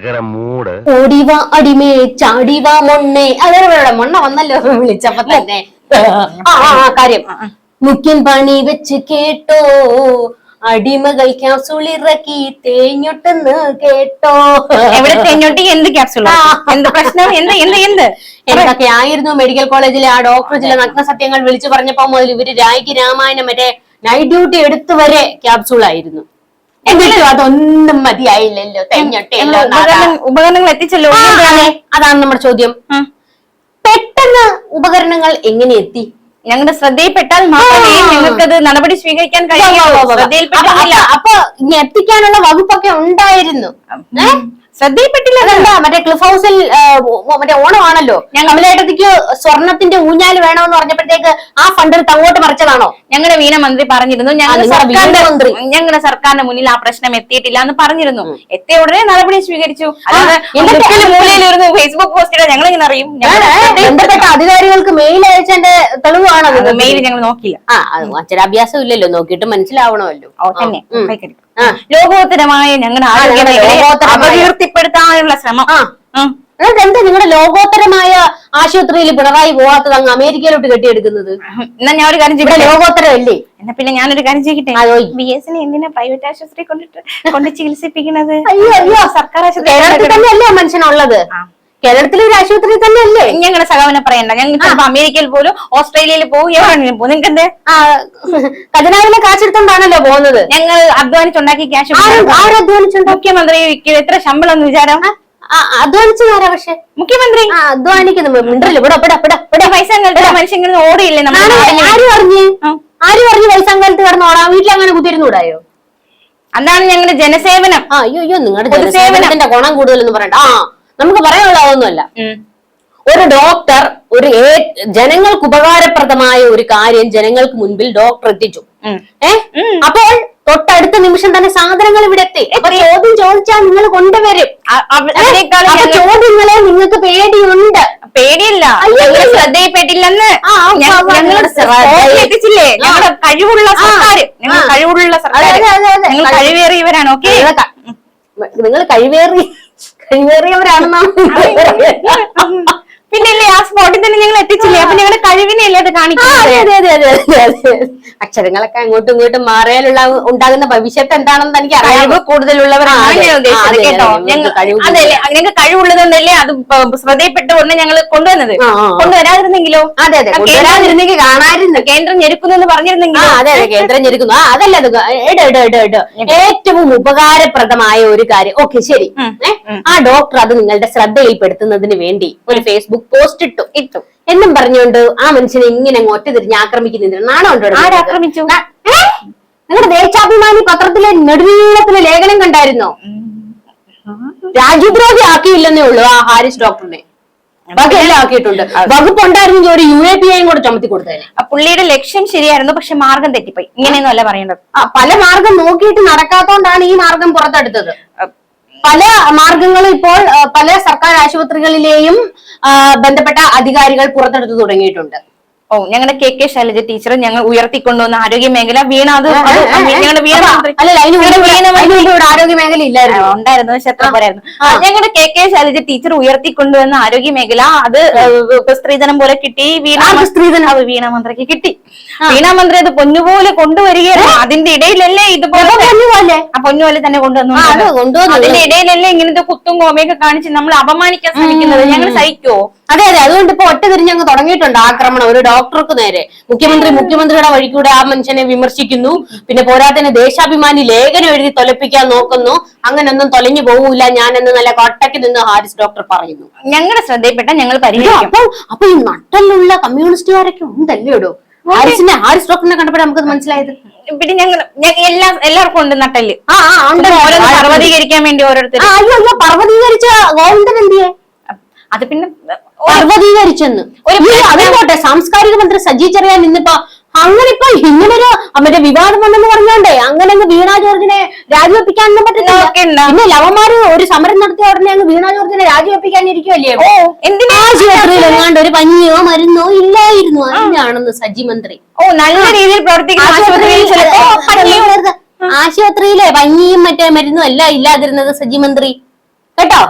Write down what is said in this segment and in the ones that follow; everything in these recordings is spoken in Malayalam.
ഭയങ്കര മൂഡ്. ഓടിവാ അടിമേ ചാടിവാ മൊണ്ണേ. അതേപോലെ മൊണ്ണ വന്നല്ലോ വിളിച്ചപ്പോ തന്നെ. ആ ആ, ആ, കാര്യം. മുഖ്യൻ പണി വെച്ച് കേട്ടോ. അടിമകൾ ക്യാപ്സുളിറക്കി തേഞ്ഞൊട്ടെന്ന് കേട്ടോ. എവിടെ തെഞ്ഞോട്ടി? എന്ത് ക്യാപ്സുൾ എന്ത് പ്രശ്നം? എന്ത് എന്ത് എന്ത്? എന്തൊക്കെ ആയിരുന്നു മെഡിക്കൽ കോളേജിലെ ആ ഡോക്ടർ ചില നഗ്ന സത്യങ്ങൾ വിളിച്ചു പറഞ്ഞപ്പോ മുതൽ ഇവർ രായ്ക്ക് രാമായണം മറ്റേ നൈറ്റ് ഡ്യൂട്ടി എടുത്തു വരെ ക്യാപ്സൂൾ ആയിരുന്നു. എന്നിട്ടും അതൊന്നും മതിയായില്ലല്ലോ. തെഞ്ഞൊട്ടയല്ലോ ഉപകരണങ്ങൾ എത്തിച്ചല്ലോ അതാണ് നമ്മുടെ ചോദ്യം. പെട്ടെന്ന് ഉപകരണങ്ങൾ എങ്ങനെ എത്തി? ഞങ്ങളുടെ ശ്രദ്ധയിൽപ്പെട്ടാൽ മാത്രമേ. ഞങ്ങൾക്കത് നടപടി സ്വീകരിക്കാൻ കഴിയുള്ളൂ. അപ്പൊ ഇനി എത്തിക്കാനുള്ള വകുപ്പൊക്കെ ഉണ്ടായിരുന്നു? ശ്രദ്ധയിൽപ്പെട്ടില്ല മറ്റേ ക്ലിഫ് ഹൗസിൽ മറ്റേ ഓണമാണല്ലോ. കമലേട്ടത്തിക്ക് സ്വർണത്തിന്റെ ഊഞ്ഞാൽ വേണമെന്ന് പറഞ്ഞപ്പോഴത്തേക്ക് ആ ഫണ്ടിൽ തങ്ങോട്ട് മറിച്ചതാണോ? ഞങ്ങളുടെ വീണ മന്ത്രി പറഞ്ഞിരുന്നു ഞങ്ങളുടെ. ഞങ്ങളുടെ സർക്കാരിന്റെ മുന്നിൽ ആ പ്രശ്നം എത്തിയിട്ടില്ല എന്ന് പറഞ്ഞിരുന്നു. എത്തിയ ഉടനെ നടപടി സ്വീകരിച്ചു. മൂലയിലിരുന്നു ഫേസ്ബുക്ക് പോസ്റ്റ് ഞങ്ങൾ ഇങ്ങനെ അറിയും ബന്ധപ്പെട്ട അധികാരികൾക്ക് മെയിൽ അയച്ചതിന്റെ തെളിവാണ് മെയിൽ ഞങ്ങൾ നോക്കിയില്ല. ആ അക്ഷരാഭ്യാസം ഇല്ലല്ലോ നോക്കിയിട്ട് മനസ്സിലാവണമല്ലോ. തന്നെ. ലോകോത്തരമായ ഞങ്ങളുടെ ആരോഗ്യ മേഖലയെ അപകീർത്തിപ്പെടുത്താനുള്ള ശ്രമം. എന്നിട്ട് എന്താ നിങ്ങളുടെ ലോകോത്തരമായ ആശുപത്രിയിൽ പിണറായി പോവാത്തത് അങ്ങ് അമേരിക്കയിലോട്ട് കെട്ടിയെടുക്കുന്നത്? എന്നാ ഞാൻ ഒരു കാര്യം ഇവിടെ ചെയ്യട്ടെ? ലോകോത്തരം അല്ലേ എന്നാ പിന്നെ ഞാനൊരു കാര്യം ചെയ്യട്ടെ? ആ, ഓയ്. ബി എസിനെ എന്തിനാ പ്രൈവറ്റ് ആശുപത്രി കൊണ്ടിട്ട് കൊണ്ട് ചികിത്സിപ്പിക്കുന്നത് അയ്യോ അയ്യോ സർക്കാർ ആശുപത്രി തന്നെയല്ലേ ആ മനുഷ്യനുള്ളത്? കേരളത്തിലെ ഒരു ആശുപത്രി തന്നെയല്ലേ? ഞങ്ങളുടെ സഹോദരനെ പറയണ്ട. ഞങ്ങൾ ചിലപ്പോ അമേരിക്കയിൽ പോലും ഓസ്ട്രേലിയയിൽ പോകും എവിടെയെങ്കിലും പോകും നിങ്ങൾക്ക് എന്ത് ആ ഖജനാവിലെ കാശെടുത്തോണ്ടാണല്ലോ പോകുന്നത്. ഞങ്ങൾ അധ്വാനിച്ചുണ്ടാക്കി ക്യാഷ് ആരും ആരും അധ്വാനിച്ചുണ്ടോ മുഖ്യമന്ത്രിക്ക് എത്ര ശമ്പളം എന്ന് വിചാരം? അധ്വാനിച്ചതാരാ പക്ഷെ. മുഖ്യമന്ത്രി? അധ്വാനിക്കുന്നു. മിണ്ടല്ലോ ഇവിടെ ഇവിടെ ഇവിടെ ഇവിടെ പൈസ മനുഷ്യങ്ങൾ ഓടിയില്ലേ ആര് പറഞ്ഞു. ആര് പറഞ്ഞു വയസ്സാങ്കാലത്ത് കിടന്നോടാ വീട്ടിൽ അങ്ങനെ കുത്തിരുന്നൂടായോ അതാണ് ഞങ്ങളുടെ ജനസേവനം. ആ അയ്യോ അയ്യോ നിങ്ങളുടെ. ജനസേവനത്തിന്റെ ഗുണം കൂടുതലൊന്നും പറയണ്ട. ആ നമുക്ക് പറയാനുള്ള അതൊന്നുമല്ല. ഒരു ഡോക്ടർ ഒരു ജനങ്ങൾക്ക് ഉപകാരപ്രദമായ ഒരു കാര്യം ജനങ്ങൾക്ക് മുൻപിൽ ഡോക്ടർ എത്തിച്ചു. ഏഹ് അപ്പോൾ തൊട്ടടുത്ത നിമിഷം തന്നെ സാധനങ്ങൾ ഇവിടെ എത്തി അപ്പൊ ചോദ്യം ചോദിച്ചാൽ നിങ്ങൾ കൊണ്ടുവരും ചോദ്യങ്ങളെ നിങ്ങൾക്ക് പേടിയുണ്ട് പേടിയല്ല ഞങ്ങൾ. ശ്രദ്ധയിൽപ്പെട്ടില്ലെന്ന് ഞങ്ങൾ ഞങ്ങളുടെ കഴിവുള്ള സർക്കാർ ഞങ്ങൾ. കഴിവുള്ള സർക്കാർ. ഞങ്ങൾ കഴിവേറിയവരാണ് ഓക്കെ നിങ്ങൾ കഴിവേറി കഴിവേറിയവരാണെന്നാണ് പിന്നെ ഇല്ലേ ആ സ്പോട്ടിൽ തന്നെ ഞങ്ങൾ എത്തിച്ചില്ലേ? അപ്പൊ ഞങ്ങളുടെ കഴിവിനെയല്ലേ അത് കാണിക്കുന്നത്. അക്ഷരങ്ങളൊക്കെ അങ്ങോട്ടും ഇങ്ങോട്ടും മാറിയാലുള്ള ഉണ്ടാകുന്ന ഭവിഷ്യത്ത് എന്താണെന്ന് എനിക്ക് അറിയാം കൂടുതലുള്ളവരാണ്. കേട്ടോ. അതല്ലേ ഞങ്ങൾക്ക് കഴിവുള്ളതുകൊണ്ടല്ലേ അത് പ- ഉടനെ ഞങ്ങൾ കൊണ്ടുവന്നത്. കൊണ്ടുവരാതിരുന്നെങ്കിലോ? അതെ അതെ കൊണ്ടുവരാതിരുന്നെങ്കിൽ കാണാതിരുന്നു കേന്ദ്രം ഞെരുക്കുന്നു എന്ന് പറഞ്ഞിരുന്നെങ്കിൽ അതെ അതെ കേന്ദ്രം ഞെരുക്കുന്നു. ആ അതല്ല അത് ഏറ്റവും ഉപകാരപ്രദമായ ഒരു കാര്യം. ഓക്കെ ശരി. ആ ഡോക്ടർ അത് നിങ്ങളുടെ ശ്രദ്ധയിൽപ്പെടുത്തുന്നതിന് വേണ്ടി ഒരു ഫേസ്ബുക്ക് പോസ്റ്റ് ഇട്ടു ഇട്ടു. എന്നും പറഞ്ഞുകൊണ്ട് ആ മനുഷ്യനെ ഇങ്ങനെ ഒറ്റ തിരിഞ്ഞ് ആക്രമിക്കുന്നുണ്ട് നാണം ഉണ്ടോ നിങ്ങൾക്ക്? ആരാക്രമിച്ചു? നിങ്ങളുടെ ദേശാഭിമാനി പത്രത്തിലെ നെടുനീളത്തിലെ ലേഖനം കണ്ടായിരുന്നോ? രാജ്യദ്രോഹി ആക്കിയില്ലെന്നേ ഉള്ളൂ ആ ഹാരിസ് ഡോക്ടറിനെ. ആക്കിയിട്ടുണ്ട്. വകുപ്പ് ഉണ്ടായിരുന്നെങ്കിൽ ഒരു യു എ പി ഐയും കൂടെ ചുമത്തി കൊടുത്തേനെ പുള്ളിയുടെ ലക്ഷ്യം ശരിയായിരുന്നു പക്ഷെ മാർഗം തെറ്റിപ്പോയി. ഇങ്ങനെയൊന്നും അല്ല പറയേണ്ടത് പല മാർഗം നോക്കിയിട്ട് നടക്കാത്തോണ്ടാണ് ഈ മാർഗം പുറത്തെടുത്തത്. പല മാർഗങ്ങളും ഇപ്പോൾ പല സർക്കാർ ആശുപത്രികളിലെയും ബന്ധപ്പെട്ട അധികാരികൾ പുറത്തെടുത്തു തുടങ്ങിയിട്ടുണ്ട്. ഓ ഞങ്ങളുടെ കെ കെ ശൈലജ ടീച്ചർ ഞങ്ങൾ ഉയർത്തിക്കൊണ്ടുവന്ന ആരോഗ്യ മേഖല വീണ അത് ഏ, അത് ഏ, ഏ, ഞങ്ങളുടെ വീണ മന്ത്രി- അല്ലല്ല അതിന് മുമ്പ് ഞങ്ങളുടെ ഇവിടെ- വീണ അതിന് മന്ത്രി- മുമ്പ് ഇവിടെ ആരോഗ്യ മേഖല ഇല്ലായിരുന്നു ഉണ്ടായിരുന്നു പക്ഷെ എത്ര പോരായിരുന്നു ഞങ്ങളുടെ കെ കെ ശൈലജ ടീച്ചർ ഉയർത്തിക്കൊണ്ടുവന്ന ആരോഗ്യ മേഖല അത് സ്ത്രീധനം പോലെ കിട്ടി വീണ സ്ത്രീധനം? വീണ മന്ത്രിക്ക് കിട്ടി. വീണ മന്ത്രി അത് പൊന്നുപോലെ കൊണ്ടുവരികയായിരുന്നു അതിന്റെ ഇടയിലല്ലേ ഇതുപോലെ പൊന്നുപോലെ? ആ പൊന്നുപോലെ തന്നെ കൊണ്ടുവന്നു. അതിന്റെ ഇടയിലല്ലേ ഇങ്ങനത്തെ കുത്തും കോമയൊക്കെ കാണിച്ച് നമ്മൾ അപമാനിക്കാൻ ശ്രമിക്കുന്നത്. ഞങ്ങൾ സഹിക്കോ അതെ അതെ. അതുകൊണ്ട് ഇപ്പൊ ഒറ്റ തിരിഞ്ഞ് അങ്ങ് തുടങ്ങിയിട്ടുണ്ട് ആക്രമണം. ഒരു ഡോക്ടർക്ക് നേരെ. മുഖ്യമന്ത്രി മുഖ്യമന്ത്രിയുടെ വഴിക്കൂടെ ആ മനുഷ്യനെ വിമർശിക്കുന്നു. പിന്നെ പോരാത്തിന് ദേശാഭിമാനി ലേഖനം എഴുതി തൊലപ്പിക്കാൻ നോക്കുന്നു. അങ്ങനൊന്നും തൊലഞ്ഞു പോകൂല ഞാൻ എന്ന് നല്ല കൊട്ടയ്ക്ക് നിന്ന് ഹാരിസ് ഡോക്ടർ പറയുന്നു. ഞങ്ങളുടെ ശ്രദ്ധയിൽപ്പെട്ട ഞങ്ങൾ പരിഹരിക്കും. അപ്പൊ അപ്പൊ ഈ നട്ടലുള്ള കമ്മ്യൂണിസ്റ്റുകാരൊക്കെ ഉണ്ടല്ലേ ഇടോ ഹാരിസിനെ ഹാരിസ് ഡോക്ടറിനെ കണ്ടപ്പോഴേ നമുക്കത് മനസ്സിലായത്? പിന്നെ ഞങ്ങൾ എല്ലാ എല്ലാവർക്കും ഉണ്ട് നട്ടൽ ആ ആ ഉണ്ട്. ഓരോന്ന് പർവതീകരിക്കാൻ വേണ്ടി ഓരോരുത്തർ അയ്യോ അയ്യോ പർവതീകരിച്ച ഗോവിന്ദൻ എന്തിയെ? അത് പിന്നെ പർവതീകരിച്ചെന്ന്. ഒരു അതുകൊട്ടെ സാംസ്കാരിക മന്ത്രി സജി ചെറിയാൻ ഇന്നിപ്പോ അങ്ങനെ ഇപ്പൊ ഇങ്ങനൊരു മറ്റേ വിവാദം വന്നെന്ന് പറഞ്ഞോണ്ടേ അങ്ങനെ അങ്ങ് വീണ ജോർജിനെ രാജിവെപ്പിക്കാനൊന്നും പറ്റില്ല. പിന്നെ ലവന്മാര് ഒരു സമരം നടത്തിയ ഉടനെ അങ്ങ് വീണാ ജോർജിനെ രാജിവെപ്പിക്കാൻ എന്തിനാ ആശുപത്രിയിൽ എങ്ങാണ്ട് ഒരു പനിയോ മരുന്നോ ഇല്ലായിരുന്നു. അതിനാണെന്ന് സജി മന്ത്രി. ഓ നല്ല രീതിയിൽ പ്രവർത്തിക്കുന്ന ആശുപത്രിയിലെ പഞ്ഞിയും മറ്റേ മരുന്നും അല്ല ഇല്ലാതിരുന്നത് സജി മന്ത്രി. കേട്ടോ?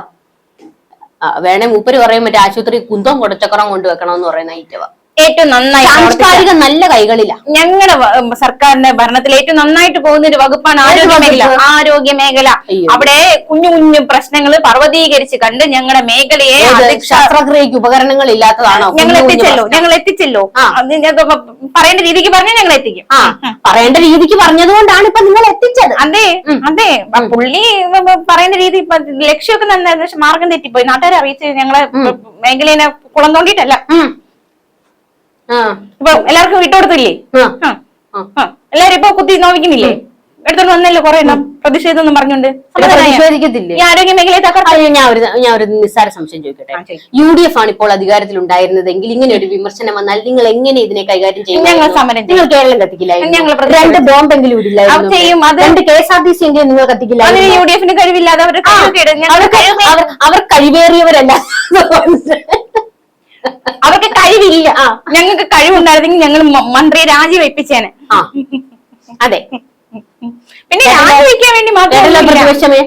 വേണേ മൂപ്പര് പറയും മറ്റേ ആശുപത്രി കുന്തം കൊടുച്ചക്കറം കൊണ്ടുവെക്കണമെന്ന് പറയുന്ന ഐറ്റവ. ഏറ്റവും നന്നായി സാംസ്കാരിക നല്ല കൈകളില്ല ഞങ്ങളുടെ സർക്കാരിന്റെ ഭരണത്തിൽ ഏറ്റവും നന്നായിട്ട് പോകുന്ന ഒരു വകുപ്പാണ് ആരോഗ്യ മേഖല. ആരോഗ്യ മേഖല. അവിടെ കുഞ്ഞു കുഞ്ഞു പ്രശ്നങ്ങൾ പർവതീകരിച്ച് കണ്ട് ഞങ്ങളുടെ മേഖലയെ ശസ്ത്രക്രിയക്ക് ഉപകരണങ്ങൾ ഇല്ലാത്തതാണോ ഞങ്ങൾ എത്തിച്ചല്ലോ ഞങ്ങൾ എത്തിച്ചല്ലോ. പറയേണ്ട രീതിക്ക് പറഞ്ഞാൽ ഞങ്ങൾ എത്തിക്കും. പറയേണ്ട രീതിക്ക് പറഞ്ഞതുകൊണ്ടാണ് ഇപ്പൊ നിങ്ങൾ എത്തിച്ചത്. അതെ അതെ. പുള്ളി പറയുന്ന രീതി ഇപ്പൊ ലക്ഷ്യമൊക്കെ നന്നായിരുന്നു പക്ഷെ മാർഗം തെറ്റിപ്പോയി. നാട്ടുകാരെ അറിയിച്ച് ഞങ്ങളെ മേഖലയെ കുളം തോണ്ടിയിട്ടല്ല. ഇപ്പൊ എല്ലാവർക്കും വിട്ടുകൊടുത്തില്ലേ. എല്ലാരും ഇപ്പൊ കുത്തി നോവിക്കുന്നില്ലേ? എടുത്തോണ്ട് വന്നല്ലോ കൊറേ എണ്ണം പ്രതിഷേധം ഒന്നും ഈ ആരോഗ്യ മേഖലയെ ഞാൻ ഒരു ഞാൻ ഒരു നിസ്സാര സംശയം ചോദിക്കട്ടെ. യു ഡി എഫ് ആണ് ഇപ്പോൾ അധികാരത്തിൽ ഉണ്ടായിരുന്നതെങ്കിൽ ഇങ്ങനെ ഒരു വിമർശനം വന്നാൽ നിങ്ങൾ എങ്ങനെ ഇതിനെ കൈകാര്യം ചെയ്യും ഞങ്ങൾ സമരം നിങ്ങൾ കേരളം കത്തിക്കില്ലായിരുന്നു. രണ്ട് ബോംബെങ്കിലും എങ്കിലും ഇടില്ലായിരുന്നു ചെയ്യും, രണ്ട് K S R T C എങ്കിലും നിങ്ങൾ കത്തിക്കില്ല യു ഡി എഫിന് കഴിവില്ലാതെ അവർ കഴിവേറിയവരല്ല. അവർക്ക് കഴിവില്ല. ഞങ്ങൾക്ക് കഴിവുണ്ടായിരുന്നെങ്കിൽ ഞങ്ങൾ മന്ത്രിയെ രാജിവെപ്പിച്ചേനെ. അതെ. പിന്നെ രാജിവെക്കാൻ വേണ്ടി മാത്രം മാത്രമല്ല പ്രതിപക്ഷമേ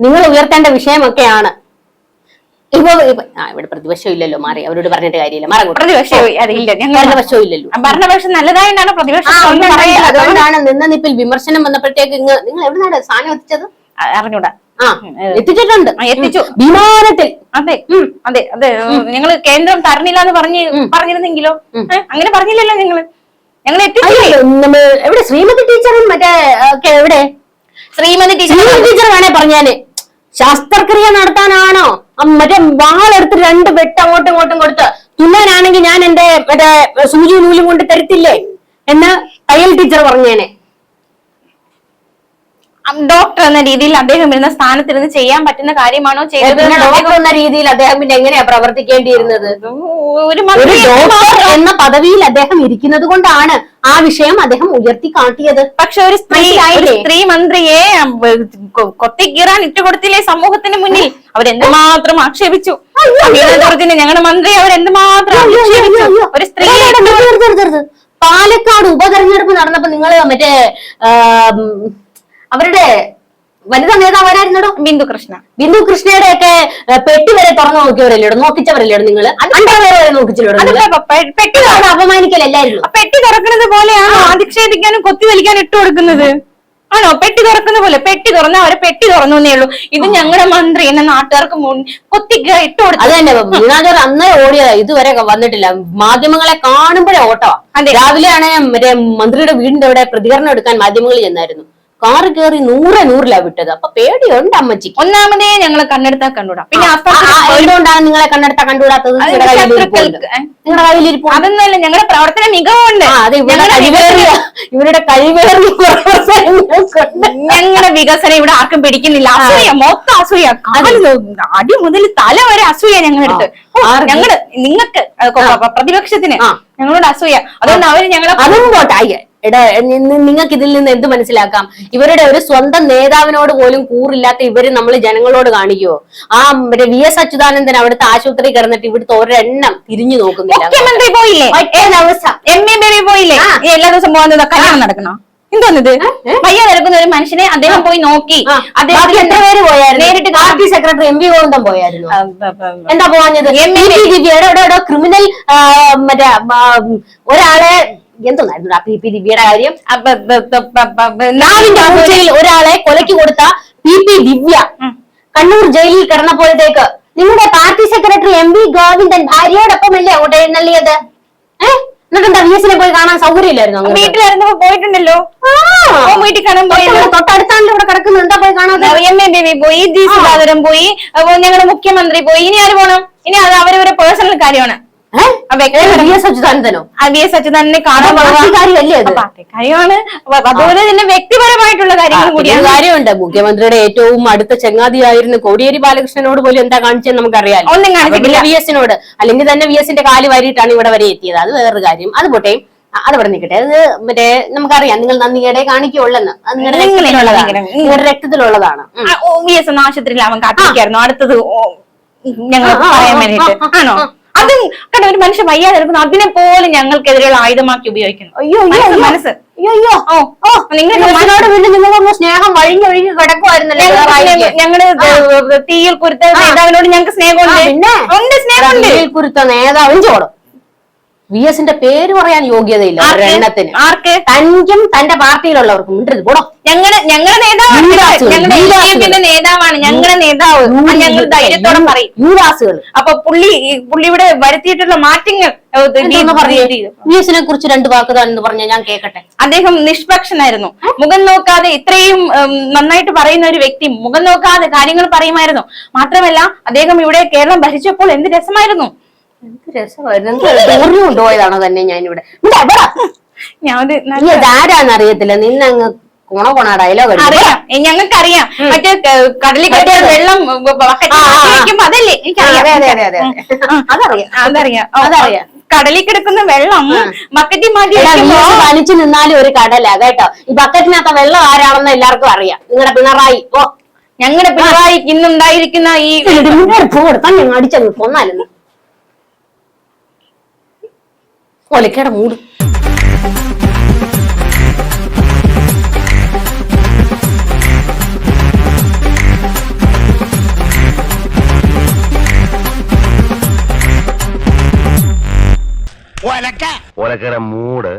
നിങ്ങൾ ഉയർത്തേണ്ട വിഷയമൊക്കെയാണ്. ഇപ്പൊ ഇവിടെ പ്രതിപക്ഷം ഇല്ലല്ലോ മാറി. അവരോട് പറഞ്ഞിട്ട് കാര്യമില്ല. മാറങ്ങോട്ട് പ്രതിപക്ഷം അതില്ല ഭരണപക്ഷവും ഇല്ലല്ലോ. ഭരണപക്ഷം നല്ലതായിട്ടാണ് പ്രതിപക്ഷം അതുകൊണ്ടാണ് നിന്ന നിപ്പിൽ വിമർശനം വന്നപ്പോഴത്തേക്ക് നിങ്ങൾ നിന്നാണ് സാധനം എത്തിച്ചത്? അറിഞ്ഞൂടാ. ആ എത്തിച്ചിട്ടുണ്ട്. എത്തിച്ചു. വിമാനത്തിൽ. അതെ അതെ അതെ. ഞങ്ങൾ കേന്ദ്രം തരണില്ല എന്ന് പറഞ്ഞ് പറഞ്ഞിരുന്നെങ്കിലോ? അങ്ങനെ പറഞ്ഞില്ലല്ലോ ഞങ്ങൾ ഞങ്ങൾ എവിടെ ശ്രീമതി ടീച്ചറും മറ്റേ എവിടെ? ശ്രീമതി ടീച്ചർ ടീച്ചർ വേണേ പറഞ്ഞാൽ. ശാസ്ത്രക്രിയ നടത്താനാണോ? മറ്റേ വാളെടുത്ത് രണ്ട് വെട്ട് അങ്ങോട്ടും ഇങ്ങോട്ടും കൊടുത്ത്. തുന്നാനാണെങ്കിൽ ഞാൻ എന്റെ മറ്റേ സൂചി നൂലും കൊണ്ട് തരത്തില്ലേ? എന്ന് തയ്യൽ ടീച്ചർ പറഞ്ഞേനെ. ഡോക്ടർ എന്ന രീതിയിൽ അദ്ദേഹം ഇരുന്ന സ്ഥാനത്തിരുന്ന് ചെയ്യാൻ പറ്റുന്ന കാര്യമാണോ ചെയ്തത് പിന്നെ എന്ന് ഡോക്ടർ എന്ന രീതിയിൽ അദ്ദേഹം പിന്നെ എങ്ങനെയാ പ്രവർത്തിക്കേണ്ടിയിരുന്നത്? ഒരു ഡോക്ടർ എന്ന പദവിയിൽ അദ്ദേഹം ഇരിക്കുന്നത് കൊണ്ടാണ് ആ വിഷയം അദ്ദേഹം ഉയർത്തി കാട്ടിയത്. പക്ഷെ ഒരു സ്ത്രീ? സ്ത്രീ മന്ത്രിയെ കൊത്തിക്കീറാൻ ഇട്ടുകൊടുത്തില്ലേ സമൂഹത്തിന് മുന്നിൽ? അവരെന്തുമാത്രം ആക്ഷേപിച്ചു? ഞങ്ങളുടെ മന്ത്രി അവരെന്തുമാത്രം ഒരു സ്ത്രീ. പാലക്കാട് ഉപതെരഞ്ഞെടുപ്പ് നടന്നപ്പോ നിങ്ങൾ മറ്റേ അവരുടെ വനിതാ നേതാവ് ആരായിരുന്നടോ? ബിന്ദു കൃഷ്ണ. ബിന്ദു കൃഷ്ണയുടെ ഒക്കെ പെട്ടി വരെ തുറന്നു നോക്കിയവരല്ലേ നോക്കിച്ചവരല്ലേ നിങ്ങൾ അണ്ടർവെയർ വരെ നോക്കിച്ചല്ലോ പെട്ടി അപമാനിക്കലല്ലായിരുന്നു. പെട്ടി തുറക്കുന്നത് പോലെയാണ്? അധിക്ഷേപിക്കാനും കൊത്തിവലിക്കാനും ഇട്ട് കൊടുക്കുന്നത്? ആണോ? പെട്ടി തുറക്കുന്ന പോലെ. പെട്ടി തുറന്ന അവരെ പെട്ടി തുറന്നു എന്നേ ഉള്ളൂ. ഇത് ഞങ്ങളുടെ മന്ത്രി എന്ന നാട്ടുകാർക്ക് കൊത്തി കൊത്തിക്ക ഇട്ട് കൊടുത്തു അത് തന്നെ വീണാചർ അന്നേ ഓടിയതാ. ഇതുവരെ വന്നിട്ടില്ല. മാധ്യമങ്ങളെ കാണുമ്പോഴേ ഓട്ടോ അതെ. രാവിലെ ആണെ മറ്റേ മന്ത്രിയുടെ വീടിന്റെ അവിടെ പ്രതികരണം എടുക്കാൻ മാധ്യമങ്ങൾ ചെന്നായിരുന്നു. കാറ് കയറി നൂറെ നൂറിലാ വിട്ടത്. അപ്പൊ പേടിയുണ്ട് അമ്മച്ചിക്ക് ഒന്നാമതേ ഞങ്ങളെ കണ്ണെടുത്താ കണ്ടുകൂടാ പിന്നെ എന്തുകൊണ്ടാണ് നിങ്ങളെ കണ്ണെടുത്താ കണ്ടുകൂടാത്തത് നിങ്ങളുടെ കയ്യിലിരിപ്പുണ്ട് അതൊന്നുമല്ല ഞങ്ങളുടെ പ്രവർത്തന മികവുണ്ട്. ഇവരുടെ കഴിവേറിയ ഞങ്ങളുടെ വികസനം ഇവിടെ ആർക്കും പിടിക്കുന്നില്ല. അസൂയ മൊത്തം അസൂയ. അടി മുതൽ തല വരെ അസൂയ ഞങ്ങളുടെ ആ. ആർക്ക്? ഞങ്ങൾ നിങ്ങൾക്ക് പ്രതിപക്ഷത്തിന് ഞങ്ങളോട് അസൂയ. അതുകൊണ്ട് അവർ ഞങ്ങളെ അതും പോട്ടെ. എടാ നിങ്ങൾക്ക് ഇതിൽ നിന്ന് എന്ത് മനസ്സിലാക്കാം? ഇവരുടെ ഒരു സ്വന്തം നേതാവിനോട് പോലും കൂറില്ലാത്ത ഇവർ നമ്മൾ ജനങ്ങളോട് കാണിക്കുവോ ആ വി എസ് അച്യുതാനന്ദൻ അവിടുത്തെ ആശുപത്രി കിടന്നിട്ട് ഇവിടുത്തെ ഒരെണ്ണം തിരിഞ്ഞു നോക്കുന്നില്ല. മുഖ്യമന്ത്രി പോയില്ലേ? എം പോയില്ലേ? എല്ലാ ദിവസം പോകുന്നതൊക്കെ നടക്കണോ? എന്തോന്നിത്? വയ്യ നിരക്കുന്ന ഒരു മനുഷ്യനെ അദ്ദേഹം പോയി നോക്കി. അദ്ദേഹം എത്ര പേര് പോയായിരുന്നു? നേരിട്ട് party secretary M V Govindan പോയായിരുന്നു. എന്താ പോവാഞ്ഞത്? ദിവ്യയുടെ ക്രിമിനൽ മറ്റേ ഒരാളെ എന്തോന്നായിരുന്നു ആ പി പി ദിവ്യയുടെ കാര്യം? നാവിന്റെ ഒരാളെ കൊലയ്ക്ക് കൊടുത്ത പി പി ദിവ്യ. കണ്ണൂർ ജയിലിൽ കിടന്നപ്പോഴത്തേക്ക് നിങ്ങളുടെ party secretary M V Govindan ഭാര്യയോടൊപ്പമല്ലേ അങ്ങോട്ട് എഴുന്നള്ളിയത്? ഏഹ് എന്നിട്ടെന്താ വി എസിനെ പോയി കാണാൻ സൗകര്യമില്ലായിരുന്നു? വീട്ടിലായിരുന്നപ്പോ പോയിട്ടുണ്ടല്ലോ. വീട്ടിൽ കാണാൻ പോയി തൊട്ടടുത്താണല്ലോ ഇവിടെ പോയി കാണാതെ എം എ ബേബി പോയി ജി സുധാകരൻ പോയി. അപ്പൊ ഞങ്ങളുടെ മുഖ്യമന്ത്രി പോയി. ഇനി ആര് പോണം? ഇനി അത് അവരവരെ പേഴ്സണൽ കാര്യമാണ്. വി എസ് അച്യുതാനന്ദനോ വി എസ് അച്യുതാനെ കാണാൻ? ആ, അതുപോലെ തന്നെ വ്യക്തിപരമായിട്ടുള്ള കാര്യങ്ങൾ കൂടിയാണ്. കാര്യമുണ്ട് മുഖ്യമന്ത്രിയുടെ ഏറ്റവും അടുത്ത ചെങ്ങാതിയായിരുന്ന കോടിയേരി ബാലകൃഷ്ണനോട് പോലും എന്താ കാണിച്ചെന്ന് നമുക്ക് ഒന്നും കാണിച്ചിട്ടില്ല. വി എസിനോട് അല്ലെങ്കിൽ തന്നെ വി എസിന്റെ കാൽ വാരിയിട്ടാണ് ഇവിടെ വരെ എത്തിയത്. അത് വേറൊരു കാര്യം. അത് പോട്ടെ അത് ഇവിടെ നിൽക്കട്ടെ. അത് മറ്റേ നമുക്കറിയാം നിങ്ങൾ നന്ദികേടെ കാണിക്കുള്ളെന്ന് നിങ്ങളുടെ രക്തത്തിലുള്ളതാണ്. വി എസ് എന്ന ആശുപത്രിയിൽ അവൻ കാത്തിരിക്കായിരുന്നു. അടുത്തത് ഞങ്ങൾ പറയാൻ വേണ്ടിട്ട് ആണോ? അതും കണ്ട ഒരു മനുഷ്യ വയ്യാതെ എടുക്കുന്നു അതിനെ പോലെ ഞങ്ങൾക്കെതിരെയുള്ള ആയുധമാക്കി ഉപയോഗിക്കുന്നു. അയ്യോ അയ്യോ മനസ്സ് അയ്യോ. അയ്യോ ഓ ഓ നിങ്ങൾ നിങ്ങളോട് വീണ്ടും നിങ്ങളൊന്ന് സ്നേഹം വഴിഞ്ഞൊഴുകി കിടക്കുമായിരുന്നല്ലോ പിണറായിക്ക്. ഞങ്ങൾ തീയിൽ കുരുത്ത നേതാവിനോട് ഞങ്ങൾക്ക് സ്നേഹമുണ്ട്. ഉണ്ട് സ്നേഹമുണ്ട്. ഇതിൽ കുരുത്ത നേതാവും ചോടും. വി എസിന്റെ പേര് പറയാൻ യോഗ്യതയില്ല എണ്ണത്തിന് ഒരെണ്ണത്തിന്. ആർക്ക്? തനിക്കും തന്റെ പാർട്ടിയിലുള്ളവർക്കും. മിണ്ടരുത് പോടോ. ഞങ്ങളുടെ ഞങ്ങളെ നേതാവാണ്. ഞങ്ങളെ ഞങ്ങളുടെ. നേതാവാണ്. ഞങ്ങളുടെ നേതാവ്. അത് ഞങ്ങൾ ധൈര്യത്തോടെ പറയും. യുവാസുകൾ അപ്പൊ പുള്ളി പുള്ളി ഇവിടെ വരുത്തിയിട്ടുള്ള മാറ്റങ്ങൾ വി എസിനെ കുറിച്ച് രണ്ട് വാക്ക് എന്ന് പറഞ്ഞാൽ ഞാൻ കേക്കട്ടെ. അദ്ദേഹം നിഷ്പക്ഷനായിരുന്നു. മുഖം നോക്കാതെ ഇത്രയും നന്നായിട്ട് പറയുന്ന ഒരു വ്യക്തി മുഖം നോക്കാതെ കാര്യങ്ങൾ പറയുമായിരുന്നു. മാത്രമല്ല അദ്ദേഹം ഇവിടെ കേരളം ഭരിച്ചപ്പോൾ എന്ത് രസമായിരുന്നു. എന്ത് രസമായിരുന്നു. കൊണ്ടുപോയതാണോ തന്നെ ഞാൻ ഇവിടെ ഞാൻ ഒരു നീ നല്ല- ഇതാരാന്ന് അറിയത്തില്ല. നിന്നെ അങ്ങ് കൊണ കൊണ ഡയലോഗ് അറിയാം. ഞങ്ങൾക്കറിയാം. മറ്റേ കടലിൽ കെട്ടിയ വെള്ളം അതല്ലേ? അതറിയാം. അതറിയാം. അതറിയാം. കടലിൽ കിടക്കുന്ന വെള്ളം ബക്കറ്റിൽ മാറ്റി വലിച്ചു നിന്നാലും ഒരു കടല കേട്ടോ. ഈ ബക്കറ്റിനകത്ത വെള്ളം ആരാണെന്ന് എല്ലാവർക്കും അറിയാം. നിങ്ങളുടെ പിണറായി. ഓ. ഞങ്ങളുടെ പിണറായി ഇന്നുണ്ടായിരിക്കുന്ന ഈ കൊടുത്താൽ ഞങ്ങൾ അടിച്ചങ്ങ് കൊന്നാലും ഒലക്കയുടെ മൂട്. ഒലക്കര മൂട്.